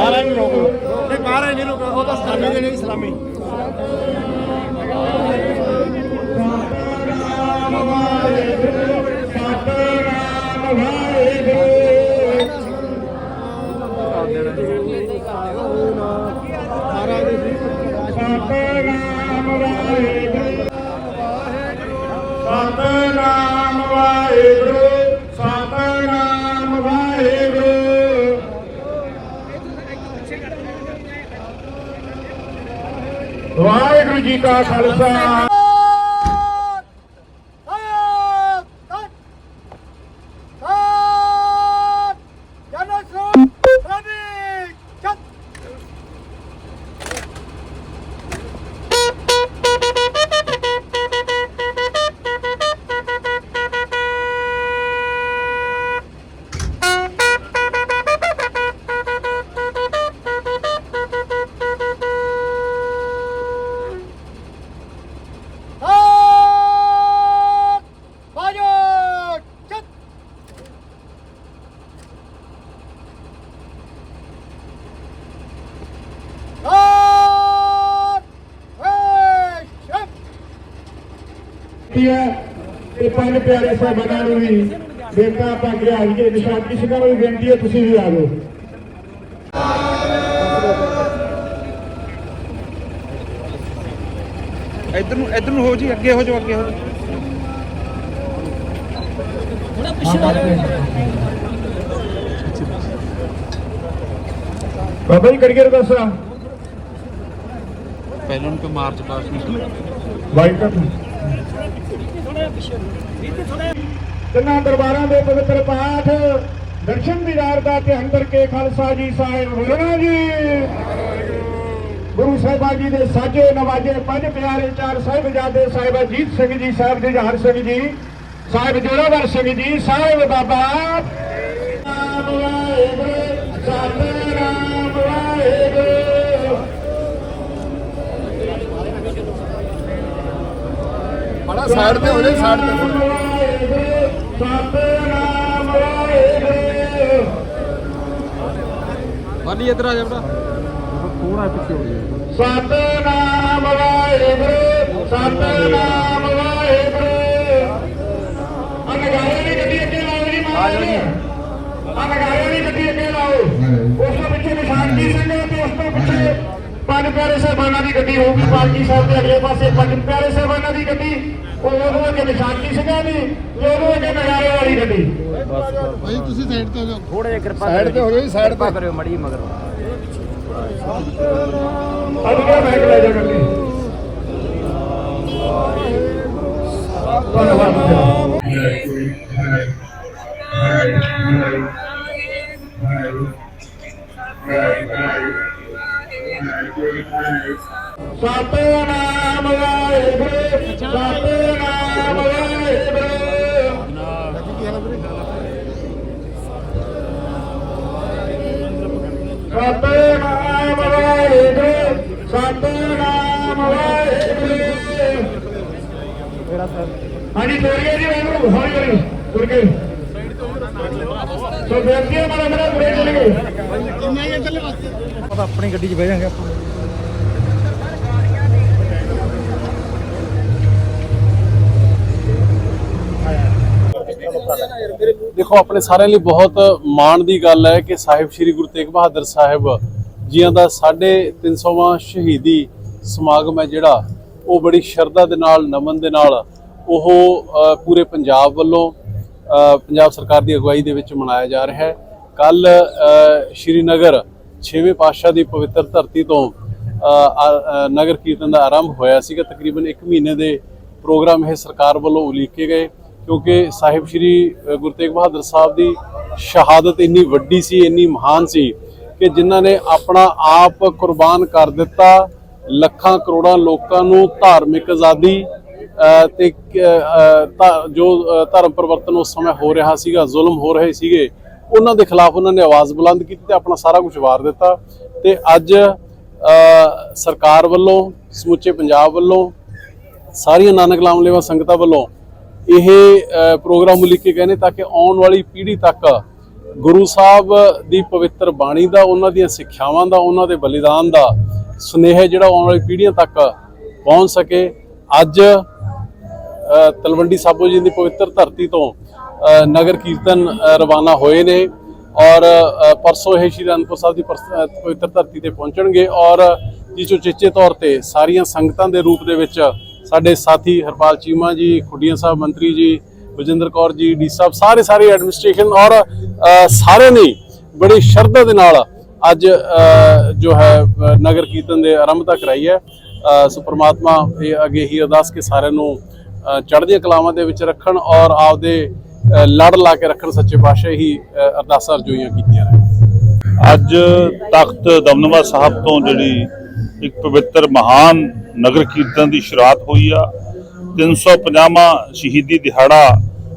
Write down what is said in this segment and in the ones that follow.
ਮਹਾਰਾਜ ਨੂੰ ਰੋਕੋ ਨਹੀਂ ਮਹਾਰਾਜ ਨਹੀਂ ਰੋਕੋ ਉਹ ਤਾਂ ਸਲਾਮੀ ਦੇਣੀ ਸਲਾਮੀ। ਜੀ ਕਾ ਖਾਲਸਾ ਕੀ ਹੈ ਤੇ ਪੰਜ ਪਿਆਰੇ ਸਾਹਿਬਾਨਾਂ ਨੂੰ ਵੀ ਬੇਟਾ ਆਪਾਂ ਅੱਗੇ ਆ ਗਏ ਨਿਸ਼ਾਨੀ ਸਿੰਘਾਂ ਨੂੰ ਵੀ ਬੇਨਤੀ ਹੈ ਤੁਸੀਂ ਵੀ ਆ ਜਾਓ। ਇੱਧਰ ਨੂੰ ਇੱਧਰ ਨੂੰ ਹੋ ਜੀ ਅੱਗੇ ਹੋ ਜਾਓ ਅੱਗੇ ਹੋ ਜਾਓ। ਬਾਬਾ ਜੀ ਕਰੀਏ ਦੱਸਾ। ਪਹਿਲਾਂ ਨੂੰ ਮਾਰਚ ਪਾਸ ਨਹੀਂ ਬਾਈਕ ਕਰ ਤਿੰਨਾਂ ਦਰਬਾਰਾਂ ਦੇ ਪਵਿੱਤਰ ਪਾਠ ਦਰਸ਼ਨ ਦੀਦਾਰ ਦਾ ਧਿਆਨ ਕਰਕੇ ਖਾਲਸਾ ਜੀ ਸਾਹਿਬ ਬੋਲਣਾ ਜੀ। ਗੁਰੂ ਸਾਹਿਬਾਂ ਜੀ ਦੇ ਸਾਜੇ ਨਵਾਜੇ ਪੰਜ ਪਿਆਰੇ ਚਾਰ ਸਾਹਿਬਜ਼ਾਦੇ ਸਾਹਿਬ ਅਜੀਤ ਸਿੰਘ ਜੀ, ਸਾਹਿਬ ਜੁਝਾਰ ਸਿੰਘ ਜੀ, ਸਾਹਿਬ ਜੋਰਾਵਰ ਸਿੰਘ ਜੀ, ਸਾਹਿਬ ਬਾਬਾ। ਨਾਮ ਵਾਹਿਗੁਰੂ, ਸਤਨਾਮ ਵਾਹਿਗੁਰੂ। ਬੜਾ ਸਾਈਡ ਤੇ ਹੋ ਜਾ ਸਾਈਡ ਤੇ ਵਾਲੀ ਇੱਧਰ ਆ ਜਾ ਬੜਾ ਸਤਨਾਮ ਵਾਹਿਗੁਰੂ ਸਤਨਾਮ ਵਾਹਿਗੁਰੂ। ਅਨਗਾਰੇ ਦੀ ਗੱਡੀ ਅੱਗੇ ਲਾਓ ਜੀ ਮਾਂ ਜੀ। ਅਨਗਾਰੇ ਦੀ ਗੱਡੀ ਅੱਗੇ ਲਾਓ। ਉਸ ਤੋਂ ਪਿੱਛੇ ਨਿਸ਼ਾਨਜੀ ਸਿੰਘ ਤੇ ਉਸ ਤੋਂ ਪਿੱਛੇ ਪੰਜ ਪਿਆਰੇ ਸਾਹਿਬਾਨਾਂ ਦੀ ਗੱਡੀ ਹੋਊਗੀ ਪਾਲਕੀ ਸਾਹਿਬ ਦੇ ਅਗਲੇ ਪਾਸੇ ਪੰਜ ਪਿਆਰੇ ਸਾਹਿਬਾਨਾਂ ਦੀ ਗੱਡੀ ਉਹ ਉਹਨੂੰ ਅੱਗੇ ਨਿਸ਼ਾਨਜੀ ਸਿੰਘਾਂ ਦੀ ਤੇ ਉਹਨੂੰ ਅੱਗੇ ਨਗਾਰੇ ਵਾਲੀ ਗੱਡੀ। ਭਾਈ ਤੁਸੀਂ ਸਾਈਡ ਤੇ ਹੋ ਜਾਓ। ਥੋੜਾ ਜਿਹਾ ਕਿਰਪਾ ਸਾਈਡ ਤੇ ਹੋ ਜਾਓ ਜੀ ਸਾਈਡ ਤੇ। ਕਰਿਓ ਮੜੀ ਮਗਰ। ਅੱਗੇ ਬੈਗ ਲੈ ਜਾ ਗੱਡੀ। ਧੰਨਵਾਦ। ਸਤਨਾਮ ਵਾਹਿਗੁਰੂ ਸਤਨਾਮ ਵਾਹਿਗੁਰੂ ਸਤਨਾਮ ਵਾਹਿਗੁਰੂ ਸਤਨਾਮ ਵਾਹਿਗੁਰੂ। ਹਾਂਜੀ, ਤੋਰੀਏ ਜੀ ਉਹਨੂੰ ਹੌਲੀ ਹੌਲੀ। ਤੁਰ ਕੇ ਸੋ ਬੇਨਤੀ ਹੈ ਮਾਰਾ ਮੇਰਾ ਬ੍ਰੇਕ ਚਲੇ ਆਪਾਂ ਆਪਣੀ ਗੱਡੀ 'ਚ ਬਹਿ ਜਾਾਂਗੇ ਆਪਾਂ। ਦੇਖੋ, ਆਪਣੇ ਸਾਰਿਆਂ ਲਈ ਬਹੁਤ ਮਾਣ ਦੀ ਗੱਲ ਹੈ ਕਿ ਸਾਹਿਬ ਸ੍ਰੀ ਗੁਰੂ ਤੇਗ ਬਹਾਦਰ ਸਾਹਿਬ ਜੀਆਂ ਦਾ 350ਵਾਂ ਸ਼ਹੀਦੀ ਸਮਾਗਮ ਹੈ ਜਿਹੜਾ, ਉਹ ਬੜੀ ਸ਼ਰਧਾ ਦੇ ਨਾਲ, ਨਮਨ ਦੇ ਨਾਲ ਉਹ ਪੂਰੇ ਪੰਜਾਬ ਵੱਲੋਂ ਪੰਜਾਬ ਸਰਕਾਰ ਦੀ ਅਗਵਾਈ ਦੇ ਵਿੱਚ ਮਨਾਇਆ ਜਾ ਰਿਹਾ ਹੈ। ਕੱਲ ਸ਼੍ਰੀਨਗਰ ਛੇਵੇਂ ਪਾਤਸ਼ਾਹ ਦੀ ਪਵਿੱਤਰ ਧਰਤੀ ਤੋਂ ਨਗਰ ਕੀਰਤਨ ਦਾ ਆਰੰਭ ਹੋਇਆ ਸੀਗਾ। ਤਕਰੀਬਨ 1 ਮਹੀਨੇ ਦੇ ਪ੍ਰੋਗਰਾਮ ਇਹ ਸਰਕਾਰ ਵੱਲੋਂ ਉਲੀਕੇ ਗਏ ਕਿਉਂਕਿ ਸਾਹਿਬ ਸ੍ਰੀ ਗੁਰੂ ਤੇਗ ਬਹਾਦਰ ਸਾਹਿਬ ਦੀ ਸ਼ਹਾਦਤ ਇੰਨੀ ਵੱਡੀ ਸੀ ਇੰਨੀ ਮਹਾਨ ਸੀ ਕਿ ਜਿਨ੍ਹਾਂ ਨੇ ਆਪਣਾ ਆਪ ਕੁਰਬਾਨ ਕਰ ਦਿੱਤਾ। ਲੱਖਾਂ ਕਰੋੜਾਂ ਲੋਕਾਂ ਨੂੰ ਧਾਰਮਿਕ ਆਜ਼ਾਦੀ ਅ, ਤੇ ਜੋ ਧਰਮ ਪਰਿਵਰਤਨ ਉਸ ਸਮੇਂ ਹੋ ਰਿਹਾ ਸੀਗਾ ਜ਼ੁਲਮ ਹੋ ਰਹੇ ਸੀਗੇ ਉਹਨਾਂ ਦੇ ਖਿਲਾਫ ਉਹਨਾਂ ਨੇ ਆਵਾਜ਼ ਬੁਲੰਦ ਕੀਤੀ ਤੇ ਆਪਣਾ ਸਾਰਾ ਕੁਝ ਵਾਰ ਦਿੱਤਾ। ਤੇ ਅੱਜ ਸਰਕਾਰ ਵੱਲੋਂ, ਸਮੁੱਚੇ ਪੰਜਾਬ ਵੱਲੋਂ, ਸਾਰੀਆਂ ਨਾਨਕ ਲਾਮ ਲੇਵਾ ਸੰਗਤਾਂ ਵੱਲੋਂ ਇਹ ਪ੍ਰੋਗਰਾਮ ਉਲੀਕੇ ਗਏ ਨੇ ਤਾਂ ਕਿ ਆਉਣ ਵਾਲੀ ਪੀੜ੍ਹੀ ਤੱਕ ਗੁਰੂ ਸਾਹਿਬ ਦੀ ਪਵਿੱਤਰ ਬਾਣੀ ਦਾ, ਉਹਨਾਂ ਦੀਆਂ ਸਿੱਖਿਆਵਾਂ ਦਾ, ਉਹਨਾਂ ਦੇ ਬਲੀਦਾਨ ਦਾ ਸੁਨੇਹਾ ਜਿਹੜਾ ਆਉਣ ਵਾਲੀ ਪੀੜ੍ਹੀਆਂ ਤੱਕ ਪਹੁੰਚ ਸਕੇ। ਅੱਜ ਤਲਵੰਡੀ ਸਾਬੋ ਜੀ ਦੀ ਪਵਿੱਤਰ ਧਰਤੀ ਤੋਂ ਨਗਰ ਕੀਰਤਨ ਰਵਾਨਾ ਹੋਏ ਨੇ ਔਰ ਪਰਸੋਂ ਇਹ ਸ਼੍ਰੀ ਅਨੰਦਪੁਰ ਸਾਹਿਬ ਦੀ ਪਰਸ- ਪਵਿੱਤਰ ਧਰਤੀ ਤੇ ਪਹੁੰਚਣਗੇ ਔਰ ਜਿਸ ਚੇਚੇ ਤੌਰ ਤੇ ਸਾਰੀਆਂ ਸੰਗਤਾਂ ਦੇ ਰੂਪ ਦੇ ਵਿੱਚ ਸਾਡੇ ਸਾਥੀ ਹਰਪਾਲ ਚੀਮਾ ਜੀ ਖੁੱਡੀਆਂ ਸਾਹਿਬ ਮੰਤਰੀ ਜੀ ਬਜਿੰਦਰ ਕੌਰ ਜੀ ਡੀ ਸਾਹਿਬ ਸਾਰੇ ਸਾਰੇ ਐਡਮਿਨਿਸਟ੍ਰੇਸ਼ਨ ਔਰ ਅ, ਸਾਰੇ ਨੇ ਬੜੀ ਸ਼ਰਧਾ ਦੇ ਨਾਲ ਅੱਜ ਜੋ ਹੈ ਨਗਰ ਕੀਰਤਨ ਦੇ ਆਰੰਭਤਾ ਕਰਾਈ ਹੈ। ਸੋ ਪ੍ਰਮਾਤਮਾ ਇਹ ਅੱਗੇ ਹੀ ਅਰਦਾਸ ਕੇ ਸਾਰਿਆਂ ਨੂੰ ਚੜ੍ਹਦੀਆਂ ਕਲਾਵਾਂ ਦੇ ਵਿੱਚ ਰੱਖਣ ਔਰ ਆਪਦੇ ਲੜ ਲਾ ਕੇ ਰੱਖਣ ਸੱਚੇ ਪਾਤਸ਼ਾਹ ਹੀ ਅਰਦਾਸਾਂ ਰਜੋਈਆਂ ਕੀਤੀਆਂ ਨੇ। ਅੱਜ ਤਖਤ ਦਮਦਮਾ ਸਾਹਿਬ ਤੋਂ ਜਿਹੜੀ ਇੱਕ ਪਵਿੱਤਰ ਮਹਾਨ ਨਗਰ ਕੀਰਤਨ ਦੀ ਸ਼ੁਰੂਆਤ ਹੋਈ ਆ। 350ਵਾਂ ਸ਼ਹੀਦੀ ਦਿਹਾੜਾ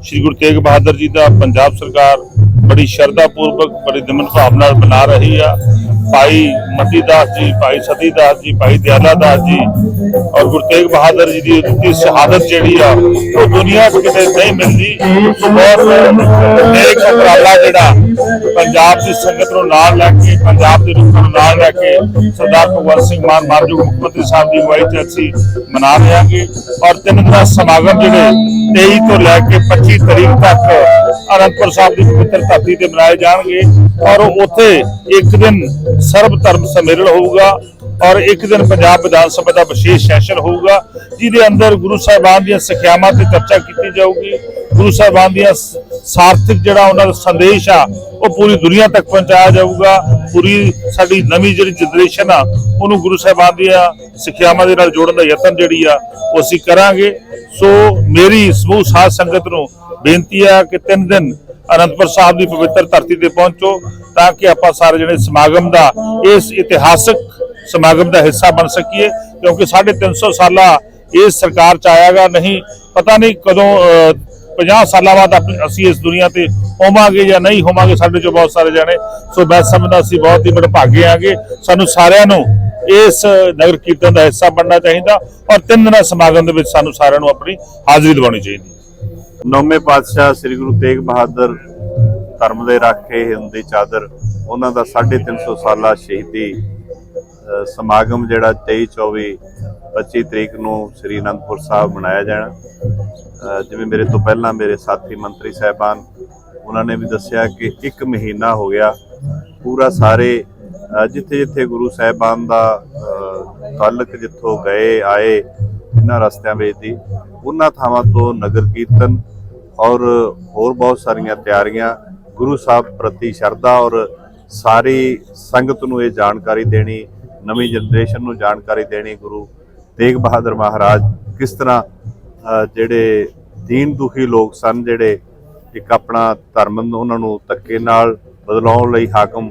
ਸ੍ਰੀ ਗੁਰੂ ਤੇਗ ਬਹਾਦਰ ਜੀ ਦਾ ਪੰਜਾਬ ਸਰਕਾਰ ਬੜੀ ਸ਼ਰਧਾ ਪੂਰਵਕ ਬੜੀ ਦਿਮਨ ਭਾਵ ਨਾਲ ਮਨਾ ਰਹੀ ਆ। ਭਾਈ ਮਤੀ ਦਾਸ ਜੀ, ਭਾਈ ਸਤੀ ਦਾਸ ਜੀ, ਭਾਈ ਦਿਆਲਾ ਦਾਸ ਜੀ ਔਰ ਗੁਰੂ ਤੇਗ ਬਹਾਦਰ ਜੀ ਦੀ ਦਿੱਤੀ ਸ਼ਹਾਦਤ ਜਿਹੜੀ ਆ, ਉਹ ਦੁਨੀਆ 'ਚ ਕਿਤੇ ਨਹੀਂ ਮਿਲਦੀ। ਬਹੁਤ ਨੇਕ ਉਪਰਾਲਾ ਜਿਹੜਾ ਪੰਜਾਬ ਦੀ ਸੰਗਤ ਨੂੰ ਨਾਲ ਲੈ ਕੇ, ਪੰਜਾਬ ਦੇ ਲੋਕਾਂ ਨੂੰ ਨਾਲ ਲੈ ਕੇ ਸਰਦਾਰ ਭਗਵੰਤ ਸਿੰਘ ਮਾਨ ਮਾਨਯੋਗ ਮੁੱਖ ਮੰਤਰੀ ਸਾਹਿਬ ਦੀ ਅਗਵਾਈ 'ਚ ਅਸੀਂ ਮਨਾ ਰਹੇ ਹਾਂਗੇ ਔਰ ਤਿੰਨ ਦਿਨਾਂ ਸਮਾਗਮ ਜਿਹੜੇ 23 ਤੋਂ ਲੈ ਕੇ 25 ਤਰੀਕ ਤੱਕ ਅਨੰਦਪੁਰ ਸਾਹਿਬ ਦੀ ਪਵਿੱਤਰ ਧਰਤੀ ਤੇ ਮਨਾਏ ਜਾਣਗੇ। ਔਰ ਉੱਥੇ ਇੱਕ ਦਿਨ ਸਰਬ ਧਰਮ ਸੰਮੇਲਨ ਹੋਊਗਾ। ਔਰ ਇੱਕ ਦਿਨ ਪੰਜਾਬ ਵਿਧਾਨ ਸਭਾ ਦਾ ਵਿਸ਼ੇਸ਼ ਸੈਸ਼ਨ ਹੋਊਗਾ, ਜਿਹਦੇ ਅੰਦਰ ਗੁਰੂ ਸਾਹਿਬਾਨ ਦੀਆਂ ਸਿੱਖਿਆਵਾਂ ਤੇ ਚਰਚਾ ਕੀਤੀ ਜਾਊਗੀ। ਗੁਰੂ ਸਾਹਿਬਾਨ ਦੀਆਂ ਸਾਰਥਿਕ ਜਿਹੜਾ ਉਹਨਾਂ ਦਾ ਸੰਦੇਸ਼ ਆ, ਉਹ ਪੂਰੀ ਦੁਨੀਆ ਤੱਕ ਪਹੁੰਚਾਇਆ ਜਾਊਗਾ। ਪੂਰੀ ਸਾਡੀ ਨਵੀਂ ਜਿਹੜੀ ਜਨਰੇਸ਼ਨ ਆ, ਉਹਨੂੰ ਗੁਰੂ ਸਾਹਿਬਾਨ ਦੀਆਂ ਸਿੱਖਿਆਵਾਂ ਦੇ ਨਾਲ ਜੋੜਨ ਦਾ ਯਤਨ ਜਿਹੜੀ ਆ, ਉਹ ਅਸੀਂ ਕਰਾਂਗੇ। ਸੋ ਮੇਰੀ ਸਮੂਹ ਸਾਧ ਸੰਗਤ ਨੂੰ ਬੇਨਤੀ ਆ ਕਿ ਤਿੰਨ ਦਿਨ ਅਨੰਦਪੁਰ ਸਾਹਿਬ ਦੀ ਪਵਿੱਤਰ ਧਰਤੀ ਤੇ ਪਹੁੰਚੋ, ਤਾਂ ਕਿ ਆਪਾਂ ਸਾਰੇ ਜਿਹੜੇ ਸਮਾਗਮ ਦਾ ਇਸ ਇਤਿਹਾਸਕ ਸਮਾਗਮ ਦਾ ਹਿੱਸਾ ਬਣ ਸਕੀਏ ਕਿਉਂਕਿ 350 ਸਾਲਾ ਇਸ ਸਰਕਾਰ ਚ ਆਇਆਗਾ ਨਹੀਂ ਪਤਾ ਨਹੀਂ ਕਦੋਂ ਅਹ, 50 ਸਾਲਾਂ ਬਾਅਦ ਅਸੀਂ ਇਸ ਦੁਨੀਆ ਤੇ ਹੋਵਾਂਗੇ ਜਾਂ ਨਹੀਂ ਹੋਵਾਂਗੇ ਸਾਡੇ ਚੋਂ ਬਹੁਤ ਸਾਰੇ ਜਾਣੇ। ਸੋ ਮੈਂ ਸਮਝਦਾ ਅਸੀਂ ਬਹੁਤ ਹੀ ਬੜਭਾਗੇ ਆਂਗੇ। ਸਾਨੂੰ ਸਾਰਿਆਂ ਨੂੰ ਇਸ ਨਗਰ ਕੀਰਤਨ ਦਾ ਹਿੱਸਾ ਬਣਨਾ ਚਾਹੀਦਾ ਔਰ ਤਿੰਨ ਦਿਨਾਂ ਸਮਾਗਮ ਦੇ ਵਿੱਚ ਸਾਨੂੰ ਸਾਰਿਆਂ ਨੂੰ ਆਪਣੀ ਹਾਜ਼ਰੀ ਦਿਵਾਉਣੀ ਚਾਹੀਦੀ ਨੌਵੇਂ ਪਾਤਸ਼ਾਹ ਸ੍ਰੀ ਗੁਰੂ ਤੇਗ ਬਹਾਦਰ ਧਰਮ ਦੇ ਰਾਖੇ ਹਿੰਦ ਦੀ ਚਾਦਰ ਉਹਨਾਂ ਦਾ 350 ਸਾਲਾ ਸ਼ਹੀਦੀ ਸਮਾਗਮ ਜਿਹੜਾ 23 24 25 ਤਰੀਕ ਨੂੰ ਸ੍ਰੀ ਅਨੰਦਪੁਰ ਸਾਹਿਬ ਮਨਾਇਆ ਜਾਣਾ। ਜਿਵੇਂ ਮੇਰੇ ਤੋਂ ਪਹਿਲਾਂ ਮੇਰੇ ਸਾਥੀ ਮੰਤਰੀ ਸਾਹਿਬਾਨ ਉਹਨਾਂ ਨੇ ਵੀ ਦੱਸਿਆ ਕਿ ਇੱਕ ਮਹੀਨਾ ਹੋ ਗਿਆ। ਪੂਰਾ ਸਾਰੇ ਜਿੱਥੇ ਜਿੱਥੇ ਗੁਰੂ ਸਾਹਿਬਾਨ ਦਾ ਅ, ਜਿੱਥੋਂ ਗਏ ਆਏ ਇਹਨਾਂ ਰਸਤਿਆਂ ਵਿੱਚ ਦੀ ਉਹਨਾਂ ਥਾਵਾਂ ਤੋਂ ਨਗਰ ਕੀਰਤਨ ਔਰ ਹੋਰ ਬਹੁਤ ਸਾਰੀਆਂ ਤਿਆਰੀਆਂ ਗੁਰੂ ਸਾਹਿਬ ਪ੍ਰਤੀ ਸ਼ਰਧਾ ਔਰ ਸਾਰੀ ਸੰਗਤ ਨੂੰ ਇਹ ਜਾਣਕਾਰੀ ਦੇਣੀ ਨਵੀਂ ਜਨਰੇਸ਼ਨ ਨੂੰ ਜਾਣਕਾਰੀ ਦੇਣੀ ਗੁਰੂ ਤੇਗ ਬਹਾਦਰ ਮਹਾਰਾਜ ਕਿਸ ਤਰ੍ਹਾਂ ਜਿਹੜੇ ਦੀਨ ਦੁਖੀ ਲੋਕ ਸਨ, ਜਿਹੜੇ ਇੱਕ ਆਪਣਾ ਧਰਮ ਨੂੰ ਉਹਨਾਂ ਨੂੰ ਧੱਕੇ ਨਾਲ ਬਦਲਾਉਣ ਲਈ ਹਾਕਮ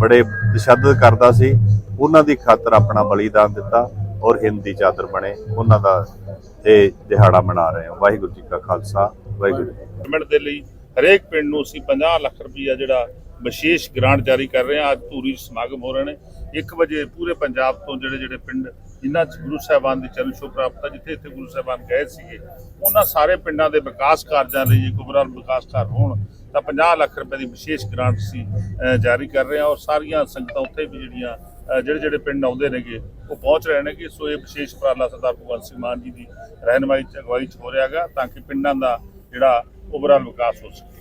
ਬੜੇ ਤਸ਼ੱਦਦ ਕਰਦਾ ਸੀ, ਉਹਨਾਂ ਦੀ ਖਾਤਰ ਆਪਣਾ ਬਲੀਦਾਨ ਦਿੱਤਾ ਔਰ ਹਿੰਦੀ ਚਾਦਰ ਬਣੇ, ਉਹਨਾਂ ਦਾ ਇਹ ਦਿਹਾੜਾ ਮਨਾ ਰਹੇ ਹਾਂ। ਵਾਹਿਗੁਰੂ ਜੀ ਕਾ ਖਾਲਸਾ, ਵਾਹਿਗੁਰੂ ਜੀ ਦੇ ਲਈ ਹਰੇਕ ਪਿੰਡ ਨੂੰ ਅਸੀਂ 50 ਲੱਖ ਰੁਪਈਆ ਜਿਹੜਾ ਵਿਸ਼ੇਸ਼ ਗ੍ਰਾਂਟ ਜਾਰੀ ਕਰ ਰਹੇ ਹਾਂ। ਅੱਜ ਧੂਰੀ ਸਮਾਗਮ ਹੋ ਰਹੇ ਨੇ। 1 ਵਜੇ ਪੂਰੇ ਪੰਜਾਬ ਤੋਂ ਜਿਹੜੇ ਜਿਹੜੇ ਪਿੰਡ, ਜਿਨ੍ਹਾਂ 'ਚ ਗੁਰੂ ਸਾਹਿਬਾਨ ਦੀ ਚਰਨ ਛੋਹ ਪ੍ਰਾਪਤ ਹੈ ਜਿੱਥੇ ਇੱਥੇ ਗੁਰੂ ਸਾਹਿਬਾਨ ਗਏ ਸੀਗੇ, ਉਹਨਾਂ ਸਾਰੇ ਪਿੰਡਾਂ ਦੇ ਵਿਕਾਸ ਕਾਰਜਾਂ ਲਈ ਜੇ ਗੁਬਰਾਲ ਵਿਕਾਸ ਕਾਰਜ ਹੋਣ, ਤਾਂ 50 ਲੱਖ ਰੁਪਏ ਦੀ ਵਿਸ਼ੇਸ਼ ਗ੍ਰਾਂਟ ਅਸੀਂ ਜਾਰੀ ਕਰ ਰਹੇ ਹਾਂ। ਔਰ ਸਾਰੀਆਂ ਸੰਗਤਾਂ ਉੱਥੇ ਵੀ ਜਿਹੜੀਆਂ ਜਿਹੜੇ ਜਿਹੜੇ ਪਿੰਡ ਆਉਂਦੇ ਨੇਗੇ, ਉਹ ਪਹੁੰਚ ਰਹੇ ਨੇਗੇ। ਸੋ ਇਹ ਵਿਸ਼ੇਸ਼ ਉਪਰਾਲਾ ਸਰਦਾਰ ਭਗਵੰਤ ਸਿੰਘ ਮਾਨ ਜੀ ਦੀ ਰਹਿਨਮਾਈ ਚ ਅਗਵਾਈ ਚ ਹੋ ਰਿਹਾਗਾ ਤਾਂ ਕਿ ਪਿੰਡਾਂ ਦਾ ਜਿਹੜਾ ਓਵਰਆਲ ਵਿਕਾਸ ਹੋ ਸਕੇ।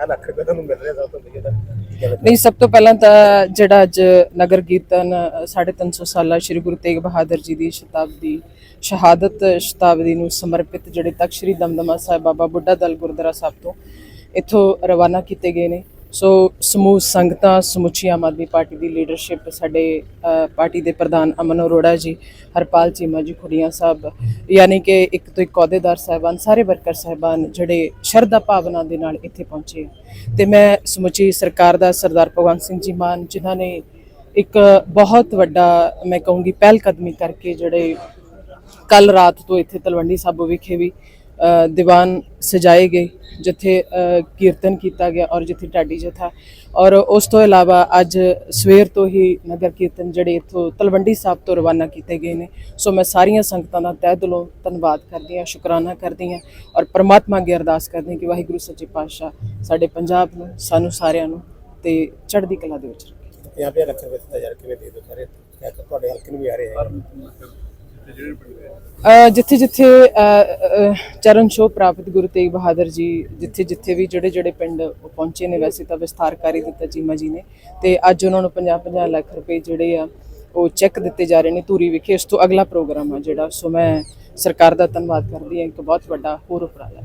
ਲੱਖ ਰੁਪਏ ਤੁਹਾਨੂੰ ਮਿਲ ਰਿਹਾ ਸਭ ਤੋਂ ਵਧੀਆ ਤਾਂ ਨਹੀਂ ਸਭ ਤੋਂ ਪਹਿਲਾਂ ਤਾਂ ਜਿਹੜਾ ਅੱਜ ਨਗਰ ਕੀਰਤਨ ਅ, ਸਾਢੇ ਤਿੰਨ ਸੌ ਸਾਲਾ ਸ੍ਰੀ ਗੁਰੂ ਤੇਗ ਬਹਾਦਰ ਜੀ ਦੀ ਸ਼ਤਾਬਦੀ ਸ਼ਹਾਦਤ ਸ਼ਤਾਬਦੀ ਨੂੰ ਸਮਰਪਿਤ ਜਿਹੜੇ ਤਖਤ ਸ੍ਰੀ ਦਮਦਮਾ ਸਾਹਿਬ ਬਾਬਾ ਬੁੱਢਾ ਦਲ ਗੁਰਦੁਆਰਾ ਸਾਹਿਬ ਤੋਂ ਇੱਥੋਂ ਰਵਾਨਾ ਕੀਤੇ ਗਏ ਨੇ। ਸੋ ਸਮੂਹ ਸੰਗਤਾਂ, ਸਮੁੱਚੀ ਆਮ ਆਦਮੀ ਪਾਰਟੀ ਦੀ ਲੀਡਰਸ਼ਿਪ ਸਾਡੇ ਪਾਰਟੀ ਦੇ ਪ੍ਰਧਾਨ ਅਮਨ ਅਰੋੜਾ ਜੀ, ਹਰਪਾਲ ਚੀਮਾ ਜੀ, ਖੁੜੀਆਂ ਸਾਹਿਬ, ਯਾਨੀ ਕਿ ਇੱਕ ਤੋਂ ਇੱਕ ਅਹੁਦੇਦਾਰ ਸਾਹਿਬਾਨ, ਸਾਰੇ ਵਰਕਰ ਸਾਹਿਬਾਨ ਜਿਹੜੇ ਸ਼ਰਧਾ ਭਾਵਨਾ ਦੇ ਨਾਲ ਇੱਥੇ ਪਹੁੰਚੇ ਆ। ਤੇ ਮੈਂ ਸਮੁੱਚੀ ਸਰਕਾਰ ਦਾ ਸਰਦਾਰ ਭਗਵੰਤ ਸਿੰਘ ਜੀ ਮਾਨ, ਜਿਨ੍ਹਾਂ ਨੇ ਇੱਕ ਬਹੁਤ ਵੱਡਾ, ਮੈਂ ਕਹੂੰਗੀ ਪਹਿਲ ਕਦਮੀ ਕਰਕੇ ਜਿਹੜੇ ਕੱਲ ਰਾਤ ਤੋਂ ਇੱਥੇ ਤਲਵੰਡੀ ਸਾਬੋ ਵਿਖੇ ਵੀ ਦੀਵਾਨ ਸਜਾਏ ਗਏ, ਜਿੱਥੇ ਕੀਰਤਨ ਕੀਤਾ ਗਿਆ ਔਰ ਜਿੱਥੇ ਢਾਡੀ ਜਥਾ। ਔਰ ਉਸ ਤੋਂ ਇਲਾਵਾ ਅੱਜ ਸਵੇਰ ਤੋਂ ਹੀ ਨਗਰ ਕੀਰਤਨ ਜਿਹੜੇ ਇਥੋਂ ਤਲਵੰਡੀ ਸਾਹਿਬ ਤੋਂ ਰਵਾਨਾ ਕੀਤੇ ਗਏ ਨੇ। ਸੋ ਮੈਂ ਸਾਰੀਆਂ ਸੰਗਤਾਂ ਦਾ ਤਹਿ ਦਿਲੋਂ ਧੰਨਵਾਦ ਕਰਦੀ ਹਾਂ, ਸ਼ੁਕਰਾਨਾ ਕਰਦੀ ਹਾਂ ਔਰ ਪਰਮਾਤਮਾ ਅੱਗੇ ਅਰਦਾਸ ਕਰਦੀ ਹਾਂ ਕਿ ਵਾਹਿਗੁਰੂ ਸੱਚੇ ਪਾਤਸ਼ਾਹ ਸਾਡੇ ਪੰਜਾਬ ਨੂੰ, ਸਾਨੂੰ ਸਾਰਿਆਂ ਨੂੰ ਤੇ ਚੜ੍ਹਦੀ ਕਲਾ ਦੇ ਵਿੱਚ ਰੱਖੇ। ਪੰਜਾਬੀਆਂ ਰੱਖਣ ਵਿੱਚ ਤਜਰਬੇ ਦੇ ਦੋ ਸਾਰੇ? ਤੁਹਾਡੇ ਹਲਕੇ ਨੂੰ ਵੀ ਆ ਰਹੇ ਹੈ। ਜਿੱਥੇ ਜਿੱਥੇ ਚਰਨ ਛੋਹ ਪ੍ਰਾਪਤ ਗੁਰੂ ਤੇਗ ਬਹਾਦਰ ਜੀ, ਜਿੱਥੇ ਜਿੱਥੇ ਵੀ ਜਿਹੜੇ ਜਿਹੜੇ ਪਿੰਡ ਉਹ ਪਹੁੰਚੇ ਨੇ, ਵੈਸੇ ਤਾਂ ਵਿਸਥਾਰ ਵਿਸਥਾਰਕਾਰੀ ਦਿੱਤਾ ਚੀਮਾ ਜੀ ਨੇ। ਤੇ ਅੱਜ ਉਹਨਾਂ ਨੂੰ 50 50 ਲੱਖ ਰੁਪਏ ਜਿਹੜੇ ਆ, ਉਹ ਚੈੱਕ ਦਿੱਤੇ ਜਾ ਰਹੇ ਨੇ ਧੂਰੀ ਵਿਖੇ। ਇਸ ਤੋਂ ਅਗਲਾ ਪ੍ਰੋਗਰਾਮ ਆ ਜਿਹੜਾ, ਸੋ ਮੈਂ ਸਰਕਾਰ ਦਾ ਧੰਨਵਾਦ ਕਰਦੀ ਹਾਂ। ਇੱਕ ਬਹੁਤ ਵੱਡਾ ਹੋਰ ਉਪਰਾਲਾ